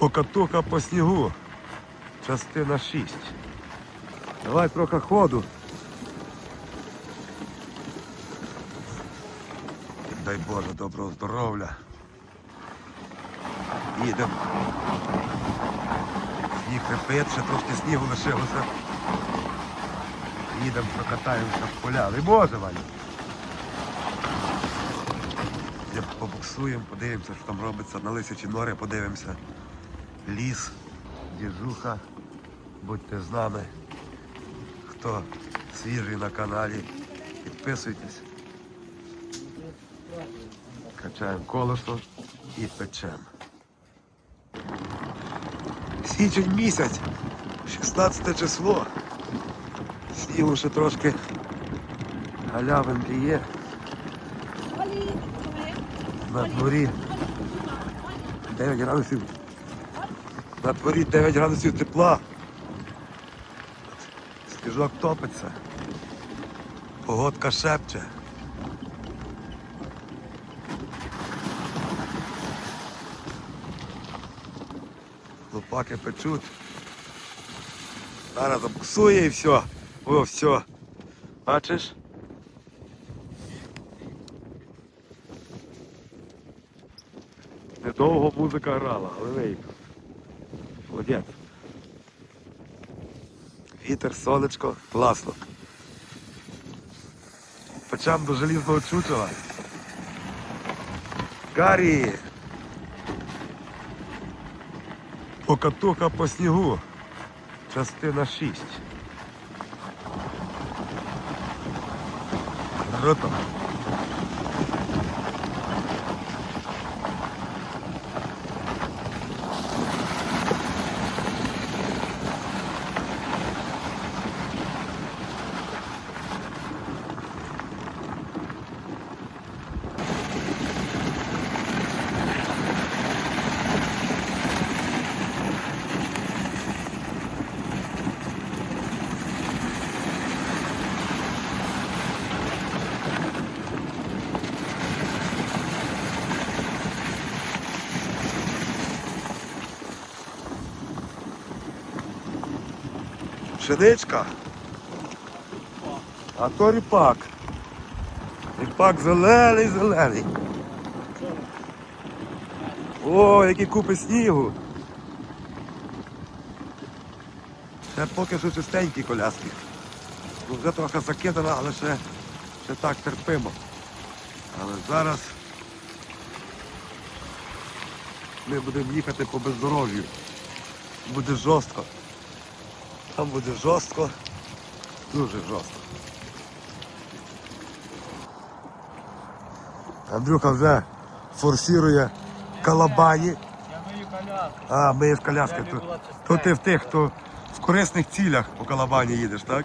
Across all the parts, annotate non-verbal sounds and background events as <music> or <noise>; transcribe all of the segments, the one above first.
Покатуха по снігу. Частина 6. Давай трохи ходу. Дай Боже, доброго здоров'я. Їдемо. Сніг хрипить, ще трошки снігу лишилося. Їдемо, прокатаємося в поля. Може, Ваня. Де побуксуємо, подивимося, що там робиться. На лисячі нори подивимося. Ліс, діжуха. Будьте з нами. Хто свіжий на каналі, підписуйтесь. Качаємо колесо і печемо. Січень місяць, 16 число. Снігу ще трошки галявинки є. На дворі 9 градусів. На дворі 9 градусів тепла. Сніжок топиться. Погодка шепче. Лопаки печуть. Зараз забуксує і все. О, все. Бачиш? Недовго музика грала, але вийко. Молодець. Вітер, сонечко, класно. Почам до желізного чучела. Гаррі! Покатуха по снігу. Частина 6. Круто. Пшеничка. А то ріпак. Ріпак зелений, зелений. О, які купи снігу. Це поки що чистенькі коляски. Вже трохи закидано, але ще, ще так терпимо. Але зараз ми будемо їхати по бездорожжю. Буде жорстко. Там буде жорстко, дуже жорстко. Андрюха вже форсирує калабані. А, миєш коляски. Щоб То, не було то ти в тих, хто в корисних цілях по калабані їдеш, так?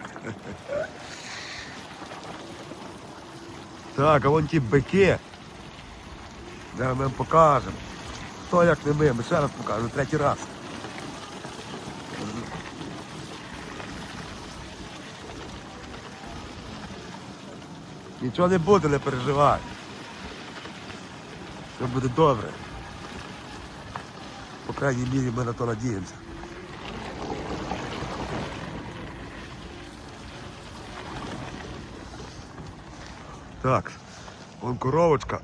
Так, а вон ті бики. Зараз ми вам покажемо. Хто як не ми, ми ще раз покажемо, третій раз. Нічого не буде, не переживай. Все буде добре. По крайній мірі ми на то надіємося. Так, вон коровочка.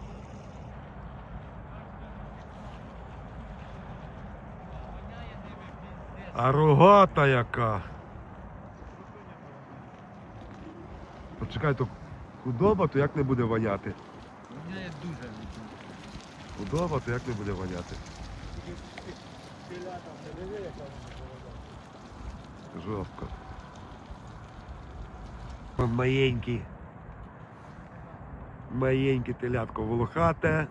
А рогата яка. Почекай, то худоба, то як не буде воняти? Мене є дуже. Худоба, то як не буде воняти? Жорстко. Маєнький. Маленький телятко волохате.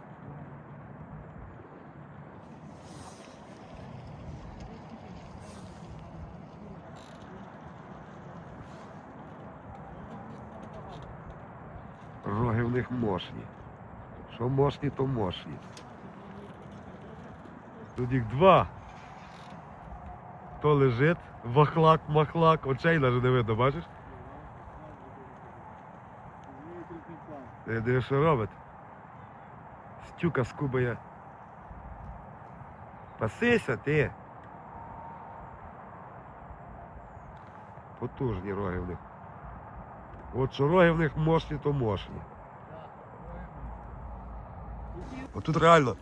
В них мощні. Що мощні, то мощні. Тут їх два. То лежить, вахлак, махлак, очей навіть не видно, бачиш? Ти дивиш, що робить? Стюка скубає. Пасися ти. Потужні роги в них. От що роги в них мощні, то мощні. Отут реально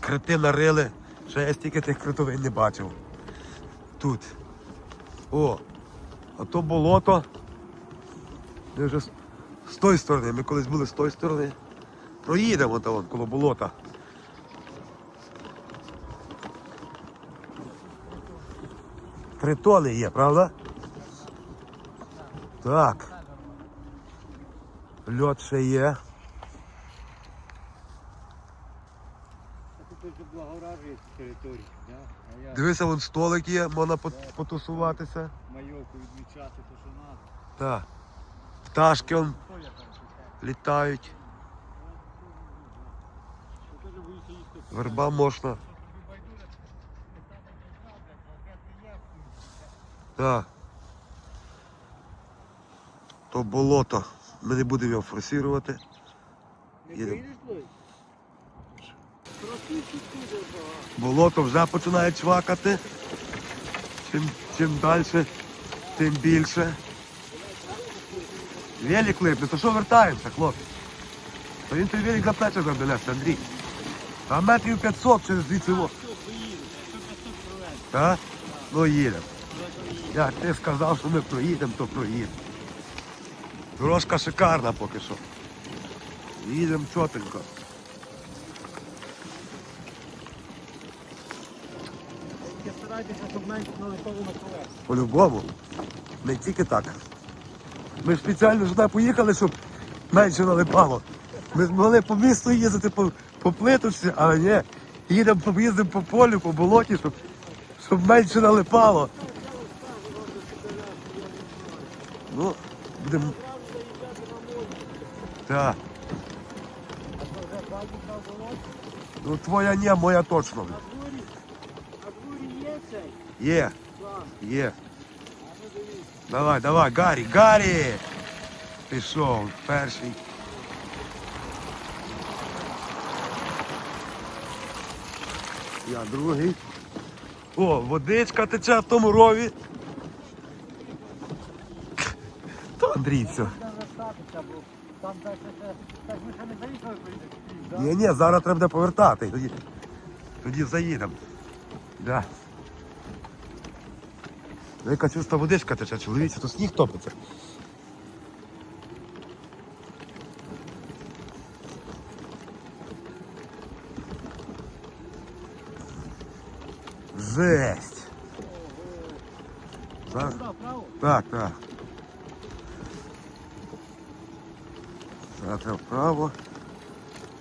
крити нарили. Ще я стільки тих критовин не бачив. Тут. О! А то болото. Ми вже з, тої сторони. Ми колись були з тої сторони. Проїдемо там коло болота. Три тони є, правда? Так. Льот ще є. Тут вже благоражує території, да? а я Дивися, вон столик є, можна пот- потусуватися. майовку відмічати, то що надо. Так. Пташки он Хто я там літають. Я теж боюся їсти. Верба можна. Тобі байдуже, ти саме не знав, блядь, конкретно є. Так. То болото. Ми не будемо його форсувати. Не Їдемо. вийдеш, Луй? Трохи тут дуже багато. Болото вже починає чвакати. Чим, чим далі, тим більше. Велик липне, то що вертаємося, хлопці? То він той велик за плече забеляся, Андрій. Там метрів 500 через тут провести? Так? Ну їдемо. Як ти сказав, що ми проїдемо, то проїдемо. Дорожка шикарна поки що. Їдемо чотенько. Старайтеся, щоб менше налетало на колеса. По-любому. Не тільки так. Ми ж спеціально сюди поїхали, щоб менше налипало. Ми змогли по місту їздити по, по плиточці, але ні. Їдемо поїздимо по полю, по болоті, щоб, щоб менше налипало. Ну, будемо. Так. Ну твоя ні, моя точно. На дворі, на дворі є цей? Є, є. Давай, давай, Гаррі, Гаррі! Пішов перший. Я другий. О, водичка тече в тому рові. То Андрій все. Треба статися, бо там далі ще... Так ми ще не заїхали, поїдемо. Ні, ні, зараз треба повертати. Тоді, тоді заїдемо. Да. Яка чиста водичка тече, чоловіче, то сніг топиться. Жесть. Право. Так, так. Зараз вправо.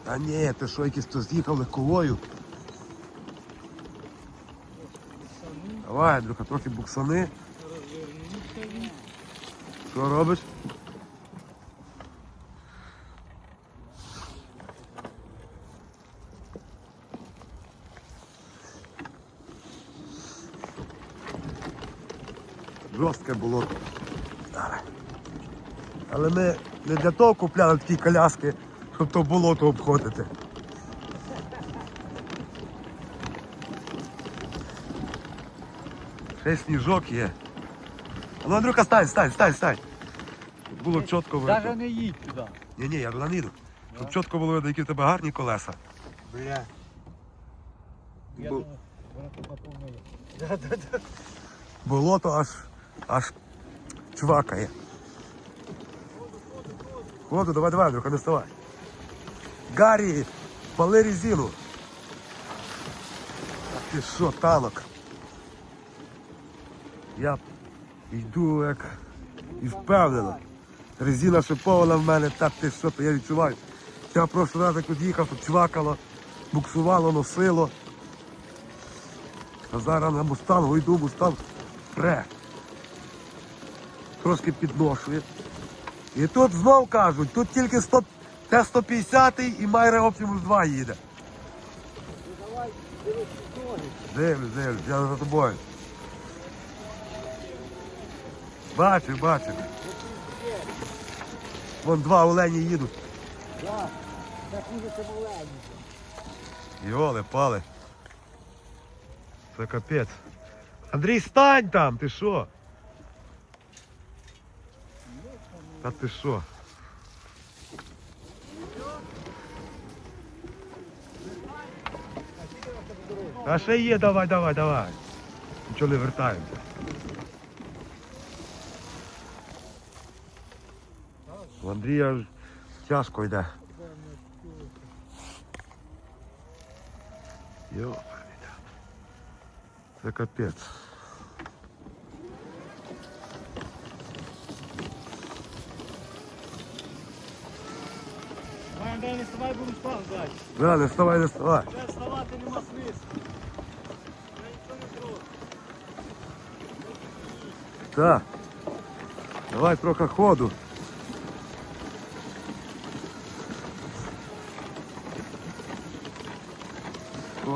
А ні, ти що, якийсь то з'їхав легковою. Давай, Андрюха, трохи буксани. Що робиш? Жорстке було. Але ми не для того купляли такі коляски, щоб то болото обходити. Ще сніжок є. А Ну, Андрюха, стань, стань, стань, стань. Щоб Було чітко видно. Даже не їдь туди. Ні, ні, я туди не йду. Щоб Да? чітко було видно, які в тебе гарні колеса. Бля. Я Бу- думаю, вона тут наповнила. Да, да, да. Болото аж аж чвакає. Воду, давай, давай, Андрюха, не вставай. Гаррі, пали резину. А ти що, танок? Я йду як і впевнено. Резина шипована в мене, так ти що, то я відчуваю. Я просто раз як тут їхав, чвакало, буксувало, носило. А зараз на мустангу йду, мустанг пре. Трошки підношує. І тут знов кажуть, тут тільки 100, Т-150 і Майре Optimus 2 їде. Дивлюсь, дивлюсь, я за тобою. Бачу, бачу. Вон два олені їдуть. Да. Так хуже це маленьке. Йоли, пали. Це капець. Андрій, стань там, ти що? Та ти що? А ще є, давай, давай, давай. Нічого не вертаємося. У Андрія ж тяжко йде. Йо, це капець. Має Андрій, не вставай, будемо спав, блядь. Да, не вставай, не вставай. Вже вставати нема смислу. Я нічого не зроблю. Так. Давай трохи ходу.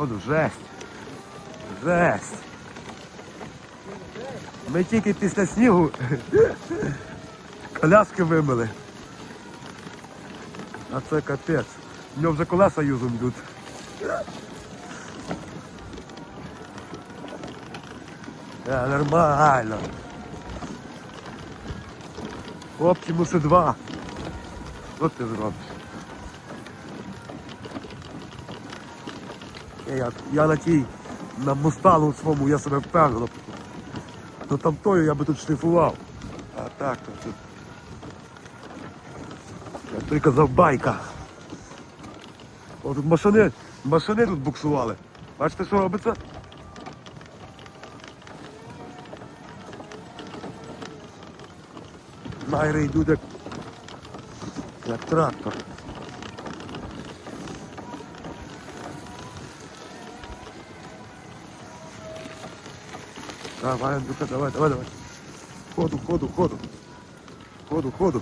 Ходу, жесть. Жесть. Ми тільки після снігу коляски вимили. А це капець. В нього вже колеса юзом йдуть. Е, нормально. Оптимуси 2. Що ти зробиш? Я, я, я на тій, на мустану своєму я себе впевнено. Ну там тою я би тут шліфував. А так то тут. Я той казав байка. О, тут машини, машини тут буксували. Бачите, що робиться? Найри йдуть як, як трактор. Давай, Андрюха, давай, давай, давай. Ходу, ходу, ходу. Ходу, ходу.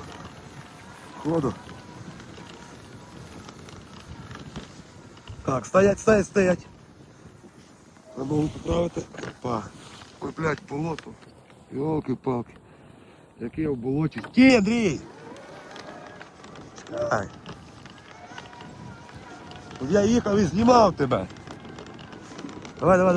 Ходу. Так, стоять, стоять, стоять. Ногу поправити. Па. Ой, блядь, болото. Йолки-палки. Який я в болоті. Стій, Андрій! Чекай. Я їхав і знімав тебе. Давай, давай.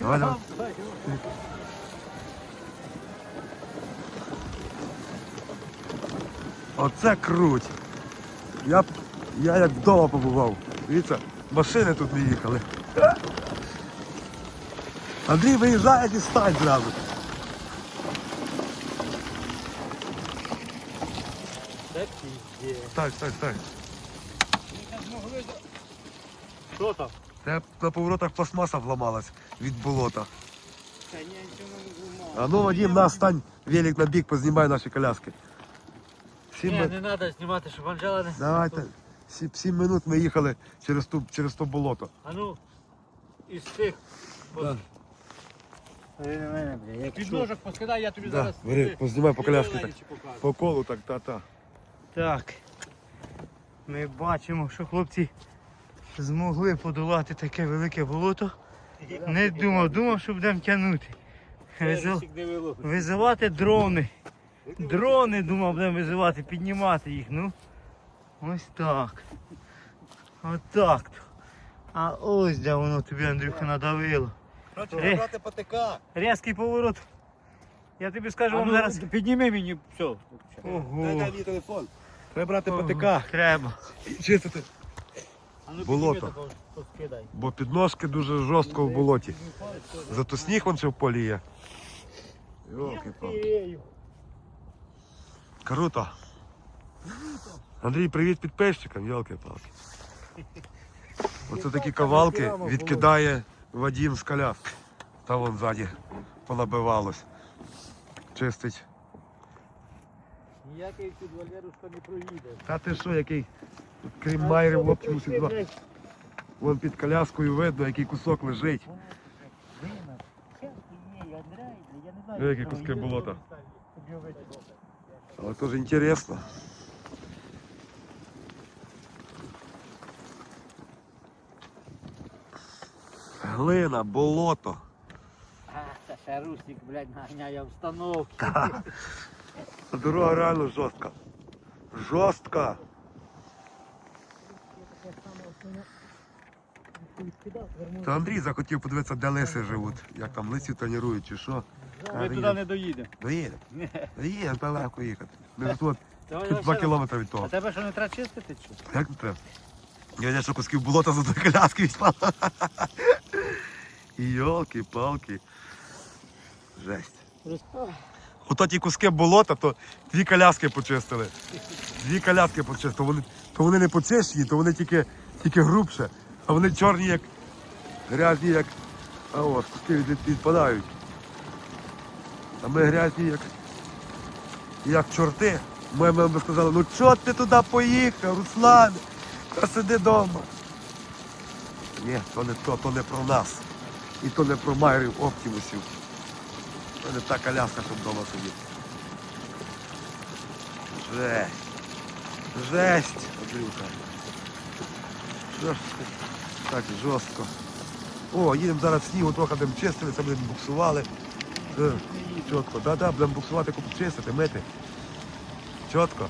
Давай, давай. Оце круть. Я, я як вдома побував. Дивіться, машини тут не їхали. Андрій виїжджає і стань зразу. Стань, стань, стань. Що там? Це на поворотах пластмаса вламалась від болота. Та ні, нічого не зламав. А ну, Вадим, на стань, велик на бік, познімай наші коляски. Сім, Ні, не треба знімати, щоб Анжела не... Давайте. Сім, сім минут ми їхали через ту, через то болото. А ну, із цих... Да. Під ножок поскидай, я тобі Да, зараз... бери, познімай по коляски дві так. По колу так, та-та. Так. Ми бачимо, що хлопці змогли подолати таке велике болото. Не думав, думав, що будемо тягнути. Не. Визивати дрони. Дрони думав, будемо визивати, піднімати їх. Ну, ось так. Отак. то. А ось де воно тобі, Андрюха, надавило. Ре- брати потика. Різкий поворот. Я тобі скажу А вам ну, зараз. Підніми мені, все. Ого. мені телефон. Треба брати Ого, потика. Треба. Чистити. Ну, Болото. Бо підножки дуже жорстко в болоті. Зато сніг вон ще в полі є. Йолки-палки. Круто. Андрій, привіт підписчикам, йолки-палки. Оце такі кавалки відкидає Вадім з коляски. Та вон ззаді понабивалось. Чистить. Ніякий тут Валерушка не проїде. Та ти що, який? Тут крім майрів в Оптимусі 2. Вон під коляскою видно, який кусок лежить. Які куски болота. Але теж інтересно. Глина, болото. А, це ще Русик, блядь, наганяє установки. Дорога реально жорстка. Жорстка. Та Андрій захотів подивитися, де лиси живуть. Як там лисів тренують чи що. Ми туди не доїдемо. Доїдемо. <laughs> Доїдемо, та легко їхати. Ми тут, два кілометри від того. А тебе що не треба чистити? Чи? Як не треба? Я не що кусків болота за дві коляски візьмала. <laughs> Йолки-палки. Жесть. Ото ті куски болота, то дві коляски почистили. Дві коляски почистили. Вони, то вони не почищені, то вони тільки, тільки грубше. А вони чорні, як грязні, як. А от, куски від, відпадають. А ми грязні, як. Як чорти. Моя мама сказала, ну чого ти туди поїхав, Руслан? Та сиди вдома. Ні, то не то, то не про нас. І то не про майрів оптимусів. Це не та коляска, щоб вдома сидіти. Жесть. Жесть, Андрюха. Що ж ти так жорстко. О, їдемо зараз снігу, трохи чистили, це будемо буксували. Все, чітко. Да-да, будемо буксувати, купу чистити, мити. Чітко.